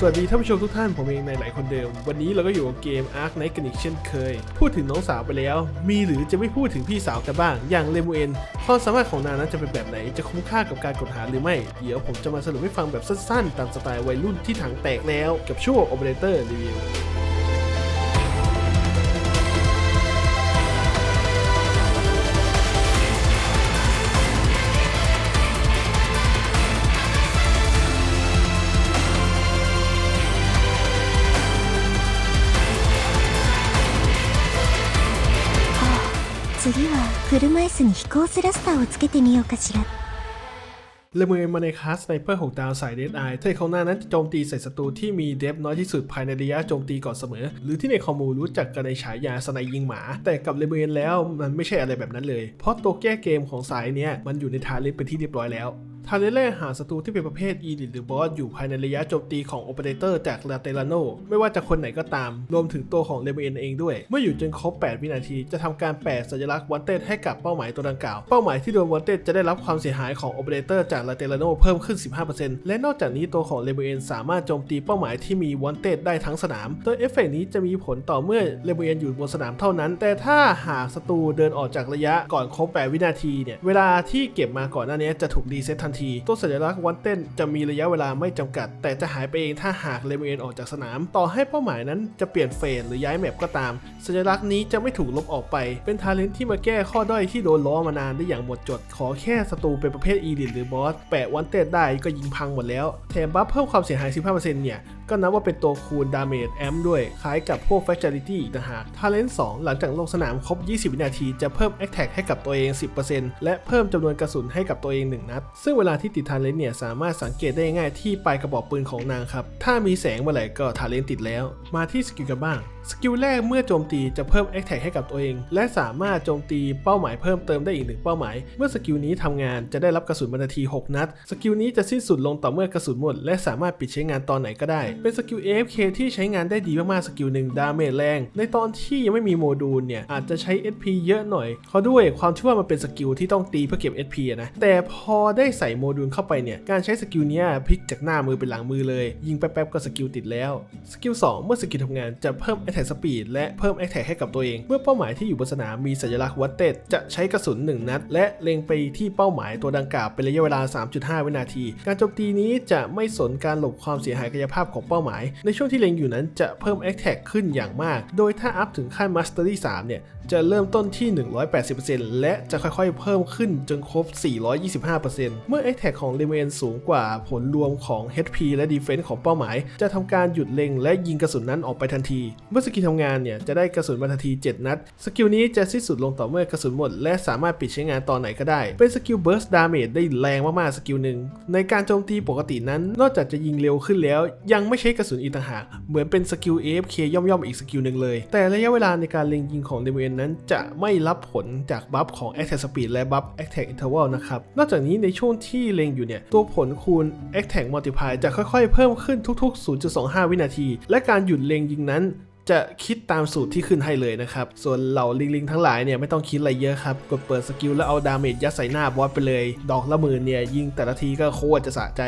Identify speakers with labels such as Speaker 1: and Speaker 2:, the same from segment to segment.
Speaker 1: สวัสดีท่านผู้ชมทุกท่านผมเองในหลายคนเดิม วันนี้เราก็อยู่กับเกม Ark Knight กันอีกเช่นเคย พูดถึงน้องสาวไปแล้ว มีหรือจะไม่พูดถึงพี่สาวกันบ้าง อย่างเลมูเอนความสามารถของนางนั้นจะเป็นแบบไหนจะคุ้มค่ากับการกดหาหรือไม่ เดี๋ยวผมจะมาสรุปให้ฟังแบบสั้นๆ ตามสไตล์วัยรุ่นที่ถังแตกแล้ว กับช่วง Operator Review
Speaker 2: 車椅子に飛行スラスターをつけてみようかしら
Speaker 1: เลมูเอนมาในคลาสไนเปอร์6ดาวสายเดดไอเทคของหน้านั้นจะโจมตีใส่ศัตรูที่มีเดฟน้อยที่สุดภายในระยะโจมตีก่อนเสมอ หรือที่ในคอมมูรู้จักกันในฉายาสไนยิงหมา แต่กับเลมูเอนแล้วมันไม่ใช่อะไรแบบนั้นเลย เพราะตัวแก้เกมของสายเนี้ยมันอยู่ในทาเลนเป็นที่เรียบร้อยแล้ว ทาเลนแรกหาศัตรูที่เป็นประเภทอีลิทหรือบอสอยู่ภายในระยะโจมตีของโอเปอเรเตอร์จากลาเตลาโนไม่ว่าจะคนไหนก็ตาม รวมถึงตัวของเลเมนเองด้วย เมื่ออยู่จนครบ 8 วินาที จะทำการแปะสัญลักษณ์วันเต็ให้กับเป้าหมายตัวดังกล่าว เป้าหมายที่โดนวันเต็จะได้รับความเสียหายของโอเปอเรเตอร์จากลาเตลาโนเพิ่มขึ้น 15%และนอกจากนี้ตัวของเลเมนสามารถโจมตีเป้าหมายที่มีวันเต็ได้ทั้งสนาม โดยเอฟเฟกต์นี้จะมีผลต่อเมื่อเลเมนอยู่บนสนามเท่านั้น แต่ถ้าหากศัตรูเดินออกจากระยะก่อนครบ 8 วินาทีเนี่ยเวลาที่เก็บมาก่อนหน้านี้จะถูกรีเซ็ตทันที ตัวสัญลักษณ์วันเต้นจะมีระยะเวลาไม่จำกัด แต่จะหายไปเองถ้าหากเลเมนออกจากสนาม ต่อให้เป้าหมายนั้นจะเปลี่ยนเฟสหรือย้ายแมปก็ตาม สัญลักษณ์นี้จะไม่ถูกลบออกไป เป็นทาเลนที่มาแก้ข้อด้อยที่โดนล้อมานานได้อย่างหมดจด ขอแค่ศัตรูเป็นประเภทอีลิทหรือบอสแปะวันเต้นได้ก็ยิงพังหมดแล้วแถมบัฟเพิ่มความเสียหาย 15%เนี่ย ก็นับว่าเป็นตัวคูณดาเมจแอมด้วย คล้ายกับพวก f a c i l i t y อีกต่างหาก Talent 2หลังจากลงสนามครบ 20 วินาทีจะเพิ่ม Attack ให้กับตัวเอง 10%และเพิ่มจำนวนกระสุนให้กับตัวเอง 1 นัด ซึ่งเวลาที่ติดท a l e n t เนี่ยสามารถสังเกตได้ง่ายที่ปลายกระบอกปืนของนางครับ ถ้ามีแสงเมื่อไหร่ก็ท a l e n t ติดแล้ว มาที่สกิลกันบ้าง สกิลแรกเมื่อโจมตีจะเพิ่ม Attack ให้กับตัวเอง และสามารถโจมตีเป้าหมายเพิ่มเติมได้อีกหนึ่งเป้าหมาย เมื่อสกิลนี้ทำงานจะได้รับกระสุนบรรที 6 นัด สกิลนี้จะสิ้นสุดลงต่อเมื่อกระสุนหมด และสามารถปิดใช้งานตอนไหนก็ได้ เป็นสกิล AFK ที่ใช้งานได้ดีมากๆสกิลหนึ่งดาเมจแรง ในตอนที่ยังไม่มีโมดูลเนี่ยอาจจะใช้ SP เยอะหน่อยเพราะด้วยความที่ว่ามันเป็นสกิลที่ต้องตีเพื่อเก็บ SP นะแต่พอได้ใส่โมดูลเข้าไปเนี่ยการใช้สกิลนี้พลิกจากหน้ามือเป็นหลังมือเลย ยิงแป๊บๆก็สกิลติดแล้วสกิล2เมื่อสกิลทำงานจะเพิ่ม attack speed และเพิ่ม attack ให้กับตัวเอง เมื่อเป้าหมายที่อยู่บนสนามมีสัญลักษณ์วัตเต็จะใช้กระสุน 1 นัด และเล็งไปที่เป้าหมายตัวดังกล่าวเป็นระยะเวลา 3.5 วินาที การโจมตีนี้จะไม่สนการหลบความเสียหายกายภาพของเป้าหมาย ในช่วงที่เล็งอยู่นั้นจะเพิ่ม attack ขึ้นอย่างมาก โดยถ้าอัพถึงขั้น mastery 3เนี่ย จะเริ่มต้นที่ 180%และจะค่อยๆ เพิ่มขึ้นจนครบ 425%เมื่อ attack ของ l e m e n สูงกว่าผลรวมของ HP และ defense ของเป้าหมาย จะทำการหยุดเล็งและยิงกระสุนนั้นออกไปทันที เมื่อสกิลทำงานเนี่ยจะได้กระสุนมาทันที 7 นัด สกิลนี้จะสิ้นสุดลงต่อเมื่อกระสุนหมด และสามารถปิดใช้งานตอนไหนก็ได้ เป็นสกิล burst damage ได้แรงมากๆ สกิลหนึ่ง ในการโจมตีปกตินั้น นอกจากจะยิงเร็วขึ้นแล้ว ยังไม่ใช้กระสุนอีกต่างหาก เหมือนเป็นสกิล AFK ย่อมๆอีกสกิลหนึ่งเลย แต่ระยะเวลาในการเล็งยิงของเดเวนนั้นจะไม่รับผลจากบัฟของ Attack Speed และบัฟ Attack Interval นะครับ นอกจากนี้ในช่วงที่เล็งอยู่เนี่ย ตัวผลคูณ Attack Multiply จะค่อยๆ เพิ่มขึ้นทุกๆ 0.25 วินาที และการหยุดเล็งยิงนั้นจะคิดตามสูตรที่ขึ้นให้เลยนะครับ ส่วนเหล่าลิงลิงทั้งหลายเนี่ยไม่ต้องคิดอะไรเยอะครับ กดเปิดสกิลแล้วเอาดาเมจยัดใส่หน้าบอสไปเลย ดอกละหมื่นเนี่ยยิงแต่ละทีก็โคตรจะสะใจ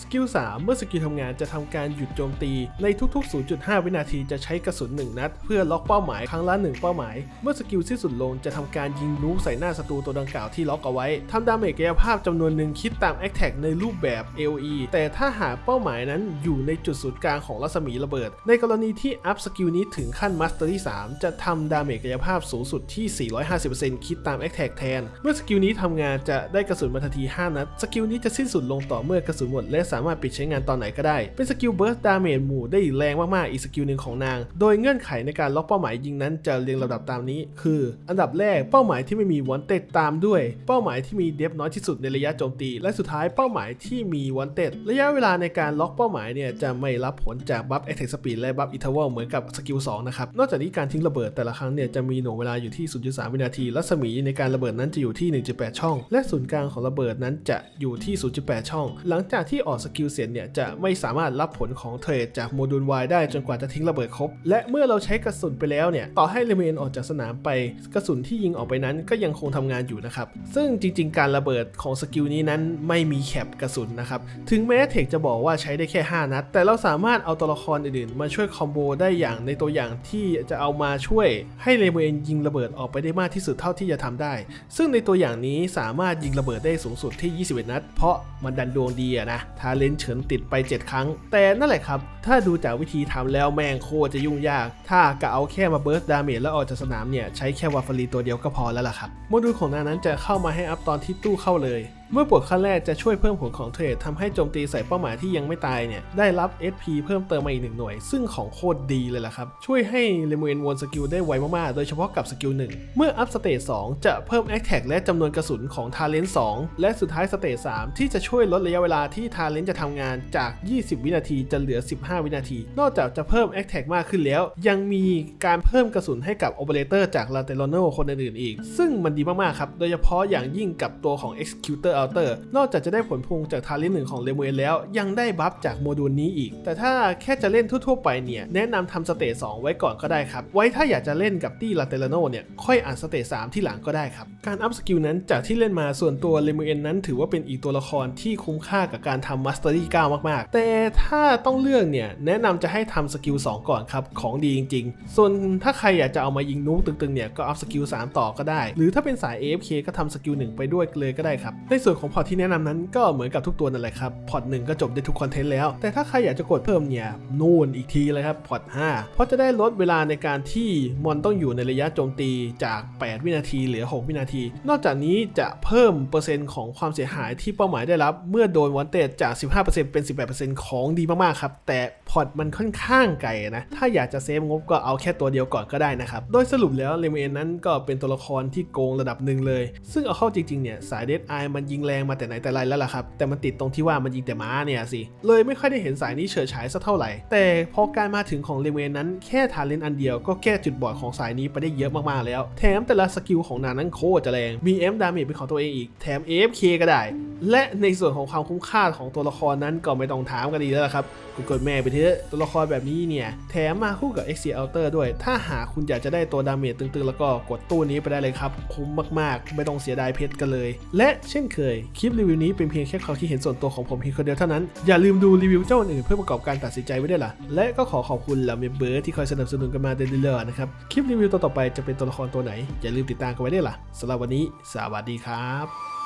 Speaker 1: สกิล 3 เมื่อสกิลทำงานจะทำการหยุดโจมตีในทุก ๆ 0.5 วินาทีจะใช้กระสุน 1 นัด เพื่อล็อกเป้าหมายครั้งละ 1 เป้าหมาย เมื่อสกิลสิ้นสุดลงจะทำการยิงนูกใส่หน้าศัตรูตัวดังกล่าวที่ล็อกเอาไว้ทำดาเมจกายภาพจำนวนหนึ่งคิดตาม a t t a c k ในรูปแบบ AOE แต่ถ้าหากเป้าหมายนั้นอยู่ในจุดศูนย์กลางของรัศมีระเบิด ในกรณีที่อัพสกิลนี้ถึงขั้น Mastery 3จะทำดาเมจกายภาพสูงสุดที่ 450%คิดตาม a t t a c k แทน เมื่อสกิลนี้ทำงานจะได้กระสุนมาทันที 5 นัด สกิลนี้จะสิ้นสุดลงต่อเมื่อกระสุนหมดและสามารถปิดใช้งานตอนไหนก็ได้ เป็นสกิลเบิร์สดาเมจหมู่ได้แรงมากๆ อีกสกิลหนึ่งของนาง โดยเงื่อนไขในการล็อกเป้าหมายยิงนั้นจะเรียงลำดับตามนี้ คือ อันดับแรกเป้าหมายที่ไม่มีวันเต็ดตามด้วย เป้าหมายที่มีเดฟน้อยที่สุดในระยะโจมตี และสุดท้ายเป้าหมายที่มีวันเต็ดระยะเวลาในการล็อกเป้าหมายเนี่ยจะไม่รับผลจากบัฟ Attack Speed และบัฟ Interval เหมือนกับสกิล2นะครับนอกจากนี้การทิ้งระเบิดแต่ละครั้งเนี่ยจะมีหน่วงเวลาอยู่ที่ 0.3 วินาที รัศมีในการระเบิดนั้นจะอยู่ที่ 1.8 ช่อง และศูนย์กลางของระเบิดนั้นจะอยู่ที่ 0.8 ช่อง หลังจากที่อออกสกิลเสร็จเนี่ยจะไม่สามารถรับผลของเทรดจากโมดูล Y ได้จนกว่าจะทิ้งระเบิดครบ และเมื่อเราใช้กระสุนไปแล้วเนี่ยต่อให้เลเมนออกจากสนามไป กระสุนที่ยิงออกไปนั้นก็ยังคงทำงานอยู่นะครับ ซึ่งจริง ๆ การระเบิดของสกิลนี้นั้นไม่มีแคปกระสุนนะครับ ถึงแม้เทคจะบอกว่าใช้ได้แค่ 5 นัด แต่เราสามารถเอาตัวละครอื่นๆ มาช่วยคอมโบได้อย่างในตัวอย่างที่จะเอามาช่วยให้เลเวนยิงระเบิดออกไปได้มากที่สุดเท่าที่จะทำได้ ซึ่งในตัวอย่างนี้สามารถยิงระเบิดได้สูงสุดที่ 21 นัด เพราะมันดันดวงดีอะนะทาเลนเฉินติดไป 7 ครั้ง แต่นั่นแหละครับ ถ้าดูจากวิธีทำแล้วแม่งโคจะยุ่งยาก ถ้ากะเอาแค่มาเบิร์สดาเมจแล้วออกจากสนามเนี่ย ใช้แค่วาฟารีตัวเดียวก็พอแล้วล่ะครับ โมดูลของนานั้นจะเข้ามาให้อัพตอนที่ตู้เข้าเลย เมื่อปลดขั้นแรกจะช่วยเพิ่มผลของเทรดทำให้โจมตีใส่เป้าหมายที่ยังไม่ตายเนี่ยได้รับ SP เพิ่มเติมมาอีกหนึ่งหน่วย ซึ่งของโคตรดีเลยล่ะครับ ช่วยให้เลมูเอนวนสกิลได้ไวมากๆ โดยเฉพาะกับสกิลหนึ่งเมื่ออัพสเตจ2จะเพิ่ม a อ t แท็กและจำนวนกระสุนของทาเลนต์2และสุดท้ายสเตจ3ที่จะช่วยลดระยะเวลาที่ทาเลนต์จะทำงานจาก 20 วินาทีจะเหลือ 15 วินาที นอกจากจะเพิ่ม a อ t แท็กมากขึ้นแล้ว ยังมีการเพิ่มกระสุนให้กับโอเปอเรเตอร์จากลาเตโลโนคนอื่นๆอีก ซึ่งมันดีมากๆครับโดยเฉพาะอย่างยิ่งกับตัวของ Executor Alter นอกจากจะได้ผลพวงจากทาเลนต์หนึ่งของเลเวนแล้ว ยังได้บัฟจากโมดูลนี้อีก แต่ถ้าแค่จะเล่นทั่วๆไปเนี่ย แนะนำทำสเตจ2ไว้ก่อนก็ได้ครับ ไว้ถ้าอยากจะเล่นกับตี้ลาเตลโนเนี่ยค่อยอ่านสเตจ3ที่หลังก็ได้ครับ การอัพสกิลนั้นจากที่เล่นมาส่วนตัวเลเวนนั้น ถือว่าเป็นอีกตัวละครที่คุ้มค่ากับการทำมาสเตอรี่9มากๆ แต่ถ้าต้องเลือกเนี่ยแนะนำจะให้ทำสกิล2ก่อนครับของดีจริง ๆ ส่วนถ้าใครอยากจะเอามายิงนู๊กตึงๆเนี่ยก็อัพสกิล3ต่อก็ได้ หรือถ้าเป็นสาย AFK ก็ทำสกิล1ไปด้วยเลยก็ได้ครับในส่วนของพอร์ตที่แนะนำนั้นก็เหมือนกับทุกตัวนั่นแหละครับพอร์ตหนึ่งก็จบได้ทุกคอนเทนต์แล้ว แต่ถ้าใครอยากจะกดเพิ่มเนี่ยนู่นอีกทีเลยครับพอร์ต5เพราะจะได้ลดเวลาในการที่มอนต้องอยู่ในระยะโจมตีจาก 8 วินาทีเหลือ 6 วินาที นอกจากนี้จะเพิ่มเปอร์เซ็นต์ของความเสียหายที่เป้าหมายได้รับ เมื่อโดนวันเตจจาก 15%เป็น 18%ของดีมากๆครับแต่พอร์ตมันค่อนข้างไกลนะถ้าอยากจะเซฟงบก็เอาแค่ตัวเดียวก่อนก็ได้นะครับโดยสรุปแล้วเลเมนนั้นก็เป็นตัวละครที่โกงระดับหนึ่งเลย ซึ่งเอาเข้าจริงๆเนี่ยสายเดดไอมันยิงแรงมาแต่ไหนแต่ไรแล้วล่ะครับ แต่มันติดตรงที่ว่ามันยิงแต่ม้าเนี่ยสิ เลยไม่ค่อยได้เห็นสายนี้เฉิดฉายสักเท่าไหร่ แต่พอการมาถึงของเลเวนนั้นแค่ทาเลนอันเดียวก็แก้จุดบอดของสายนี้ไปได้เยอะมากๆแล้ว แถมแต่ละสกิลของนางนั้นโคตรจะแรง มีเอฟดาเมจเป็นของตัวเองอีก แถมเอฟเคก็ได้ และในส่วนของความคุ้มค่าของตัวละครนั้นก็ไม่ต้องถามกันดีแล้วครับกดกดแม่ไปเถอะตัวละครแบบนี้เนี่ย แถมมาคู่กับ x c a l t e r ด้วย ถ้าหากคุณอยากจะได้ตัวดาเมจตึงๆ แล้วก็กดตู้นี้ไปได้เลยครับ คุ้มมากๆ ไม่ต้องเสียดายเพชรกันเลย และเช่นเคย คลิปรีวิวนี้เป็นเพียงแค่ความคิดเห็นส่วนตัวของผมเพียงคนเดียวเท่านั้น อย่าลืมดูรีวิวเจ้าอื่นเพื่อประกอบการตัดสินใจไว้ด้วยล่ะ และก็ขอขอบคุณเหล่าเมมเบอร์ที่คอยสนับสนุนกันมาเรื่อยๆนะครับ คลิปรีวิวต่อๆไปจะเป็นตัวละครตัวไหน อย่าลืมติดตามกันไว้ด้วยล่ะสำหรับวันนี้ สวัสดีครับ